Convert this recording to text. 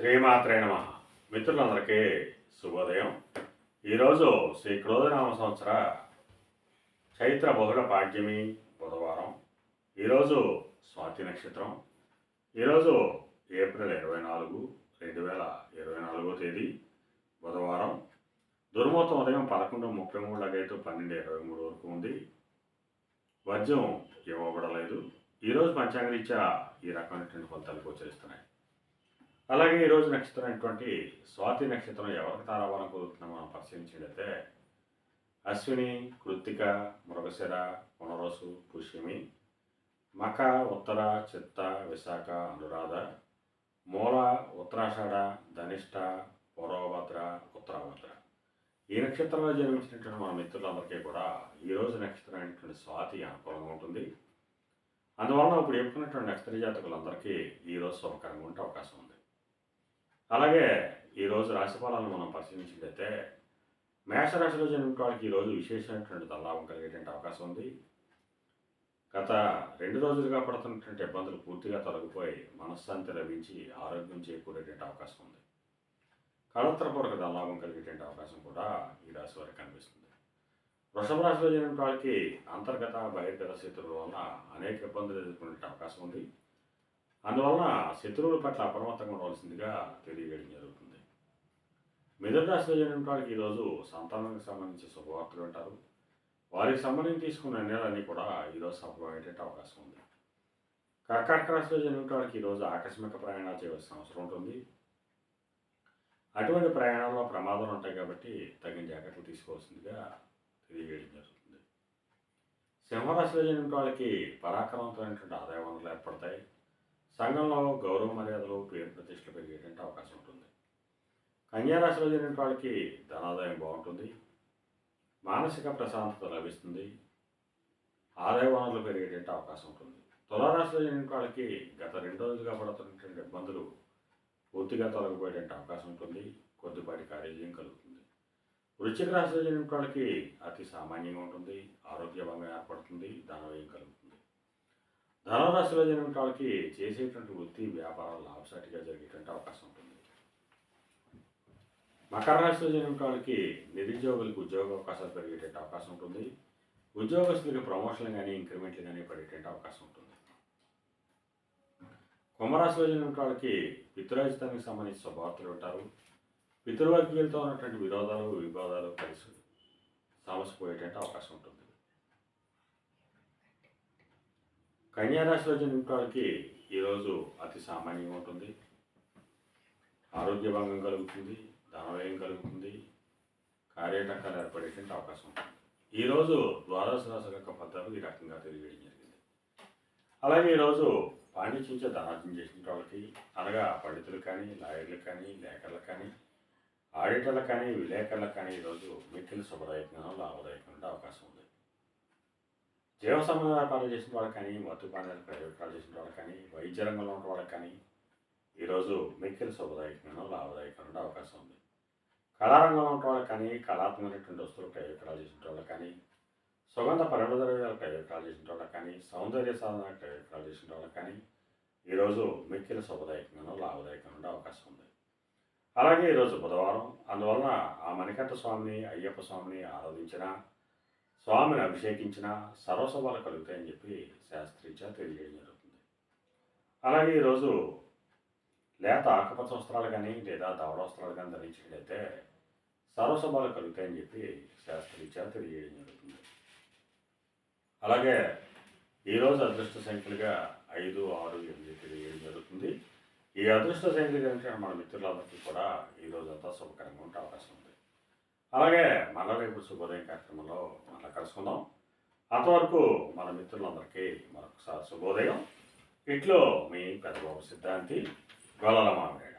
శ్రీమాత్రే నమ. మిత్రులందరికీ శుభోదయం. ఈరోజు శ్రీ క్రోధనామ సంవత్సర చైత్ర బహుళ పాడ్యమి బుధవారం. ఈరోజు స్వాతి నక్షత్రం. ఈరోజు ఏప్రిల్ ఇరవై నాలుగు రెండు వేల ఇరవై నాలుగో తేదీ బుధవారం. దుర్మూర్తం ఉదయం పదకొండు ముప్పై మూడు లగైతే పన్నెండు ఇరవై మూడు వరకు ఉంది. వజ్యం ఇవ్వబడలేదు. ఈరోజు పంచాంగరీత్యా ఈ రకమైనటువంటి ఫలితాలు గోచరిస్తున్నాయి. అలాగే ఈరోజు నక్షత్రం అయినటువంటి స్వాతి నక్షత్రం ఎవరికి తారాబలం కుదురుతుందో మనం పరిశీలించినట్లయితే అశ్విని కృత్తిక మృగశిర పునరసు పుష్యమి మక ఉత్తర చిత్త విశాఖ అనురాధ మూల ఉత్తరాషాఢ ధనిష్ట పూర్వభద్ర ఉత్తరాభద్ర. ఈ నక్షత్రంలో జన్మించినటువంటి మన మిత్రులందరికీ కూడా ఈరోజు నక్షత్రం అయినటువంటి స్వాతి అనుకూలంగా ఉంటుంది. అందువలన ఇప్పుడు చెప్పుకున్నటువంటి నక్షత్ర జాతకులందరికీ ఈరోజు శుభకరంగా ఉంటే అవకాశం ఉంది అలాగే ఈరోజు రాశిఫలాలను మనం పరిశీలించినట్లయితే మేషరాశిలో జన్మించిన వాళ్ళకి ఈరోజు విశేషమైనటువంటి ధనలాభం కలిగేటువంటి అవకాశం ఉంది. గత రెండు రోజులుగా పడుతున్నటువంటి ఇబ్బందులు పూర్తిగా తొలగిపోయి మనశ్శాంతి లభించి ఆరోగ్యం చేకూరేటువంటి అవకాశం ఉంది. కళత్రపూర్వక ధనలాభం కలిగేటువంటి అవకాశం కూడా ఈ రాశి వారికి కనిపిస్తుంది. వృషభ రాశిలో జన్మించిన వాళ్ళకి అంతర్గత బహిర్గత స్థితుల వల్ల అనేక ఇబ్బందులు ఎదుర్కొనే అవకాశం ఉంది. అందువలన శత్రువుల పట్ల అప్రమత్తంగా ఉండవలసిందిగా తెలియజేయడం జరుగుతుంది. మిథున రాశిలో జన్మించిన ఈరోజు సంతానానికి సంబంధించి శుభవార్తలు వింటారు వారికి సంబంధించి తీసుకున్న నిర్ణయాలన్నీ కూడా ఈరోజు సఫలమయ్యేట అవకాశం ఉంది. కర్కాటక రాశిలో జరిగిన వారికి ఈరోజు ఆకస్మిక ప్రయాణాలు చేయవలసిన అవసరం ఉంటుంది. అటువంటి ప్రయాణాల్లో ప్రమాదాలు ఉంటాయి కాబట్టి తగిన జాగ్రత్తలు తీసుకోవాల్సిందిగా తెలియజేయడం జరుగుతుంది. సింహరాశిలో జరిగిన వాళ్ళకి పరాక్రమవంతమైనటువంటి ఆదాయ వనరులు ఏర్పడతాయి. సంఘంలో గౌరవ మర్యాదలు పేరు ప్రతిష్టలు పెరిగేటువంటి అవకాశం ఉంటుంది. కన్యారాశిలో జరిగిన వాళ్ళకి ధనాదాయం బాగుంటుంది. మానసిక ప్రశాంతత లభిస్తుంది. ఆదాయ వనరులు పెరిగేటువంటి అవకాశం ఉంటుంది. తులారాశిలో జరిగిన వాళ్ళకి గత రెండు రోజులుగా పడుతున్నటువంటి ఇబ్బందులు పూర్తిగా తొలగిపోయేటువంటి అవకాశం ఉంటుంది. కొద్దిపాటి కార్యజయం కలుగుతుంది. వృశ్చిక రాశిలో జరిగిన వాళ్ళకి అతి సామాన్యంగా ఉంటుంది. ఆరోగ్యభంగా ఏర్పడుతుంది. ధనవ్యయం కలుగుతుంది. ధనరాశిలో జరిగిన వాళ్ళకి చేసేటువంటి వృత్తి వ్యాపారాలు లాభసాటిగా జరిగేటువంటి అవకాశం ఉంటుంది. మకర రాశిలో జరిగిన వాళ్ళకి నిరుద్యోగులకు ఉద్యోగ అవకాశాలు పెరిగేటువంటి అవకాశం ఉంటుంది. ఉద్యోగస్తులకి ప్రమోషన్లు కానీ ఇంక్రిమెంట్లు కానీ పడేటువంటి అవకాశం ఉంటుంది. కుంభరాశిలో జరిగిన వాళ్ళకి పితృరాజితానికి సంబంధించి శుభవార్తలు ఉంటారు. పితృవర్గీయులతో ఉన్నటువంటి విరోధాలు వివాదాలు కలిసి సమసిపోయేటువంటి అవకాశం ఉంటుంది. కన్యారాశిలో జన్మించిన వాళ్ళకి ఈరోజు అతి సామాన్యంగా ఉంటుంది. ఆరోగ్య భంగం కలుగుతుంది ధనవ్యయం కలుగుతుంది కార్యటకాలు ఏర్పడేటువంటి అవకాశం ఉంటుంది. ఈరోజు ద్వాదశ రాశుల యొక్క పద్ధతులు ఈ రకంగా తెలియజేయడం జరిగింది. అలాగే ఈరోజు పాండిత్యంచే ధనార్జన చేసిన వాళ్ళకి అనగా పండితులు కానీ లాయర్లు కానీ లేఖర్లు కానీ ఆడిటర్లు కానీ విలేకరులకు కానీ ఈరోజు మిక్కిలి శుభదాయకంగా లాభదాయకంగా అవకాశం ఉంది. జీవ సంబంధ వ్యాపారాలు చేసిన వాళ్ళకి కానీ మత్తుపానాలు ప్రయోగాలు చేసిన వాళ్ళకి కానీ వైద్య రంగంలో ఉన్న వాళ్ళకి కానీ ఈరోజు మిక్కిలి శుభదాయకమైన లాభదాయకమైన అవకాశం ఉంది. కళారంగంలో ఉన్న వాళ్ళకి కానీ కళాత్మకమైనటువంటి వస్తువులు ప్రయోగాలు చేసిన వాళ్ళకి కానీ సుగంధ పరిమళ ద్రవ్యాలు ప్రయోగాలు చేసిన వాళ్ళకి కానీ సౌందర్య సాధన ప్రయోగాలు చేసిన వాళ్ళకి కానీ ఈరోజు మిక్కిలి శుభదాయకమైన లాభదాయకమైన అవకాశం ఉంది. అలాగే ఈరోజు బుధవారం అందువలన ఆ మణికంఠ స్వామిని అయ్యప్ప స్వామిని ఆరాధించిన స్వామిని అభిషేకించిన సర్వసభలు కలుగుతాయని చెప్పి శాస్త్రీచా తెలియజేయడం జరుగుతుంది. అలాగే ఈరోజు లేత ఆకుపచ్చ వస్త్రాలు కానీ లేదా దవడ వస్త్రాలు కానీ ధరించినట్లయితే సర్వసభలు కలుగుతాయని చెప్పి శాస్త్రీచా తెలియజేయడం జరుగుతుంది. అలాగే ఈరోజు అదృష్ట సంఖ్యలుగా ఐదు ఆరు ఎనిమిది తెలియజేయడం జరుగుతుంది. ఈ అదృష్ట సంఖ్యలు కనుక మన మిత్రులందరికీ కూడా ఈరోజు అంతా శుభకరంగా ఉంటే అవకాశం ఉంది అలాగే మళ్ళా రేపు శుభోదయం కార్యక్రమంలో మళ్ళీ కలుసుకుందాం. అంతవరకు మన మిత్రులందరికీ మరొకసారి శుభోదయం. ఇట్లో మీ పెద్దబాబు సిద్ధాంతి గొల్లల మామిడి